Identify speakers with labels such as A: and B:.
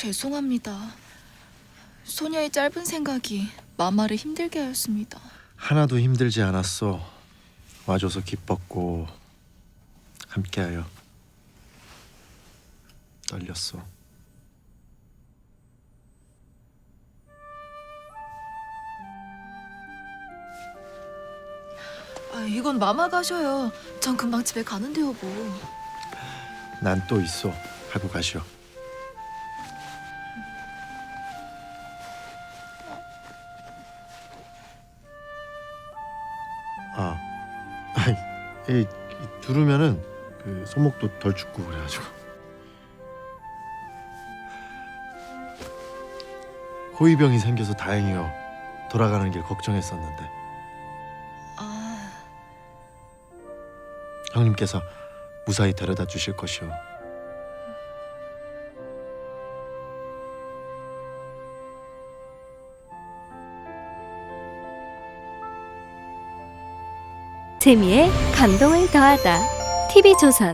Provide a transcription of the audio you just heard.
A: 죄송합니다. 소녀의 짧은 생각이 마마를 힘들게 하였습니다.
B: 하나도 힘들지 않았어. 와줘서 기뻤고 함께하여 떨렸어.
A: 아, 이건 마마가 하셔요. 전 금방 집에 가는데 여보.
B: 난또 있어. 하고 가시오. 아, 아이, 이, 이 두르면은 그 손목도 덜 춥고 그래가지고. 호위병이 생겨서 다행이요. 돌아가는 길 걱정했었는데
A: 아,
B: 형님께서 무사히 데려다 주실 것이오.
C: 재미에 감동을 더하다. TV조선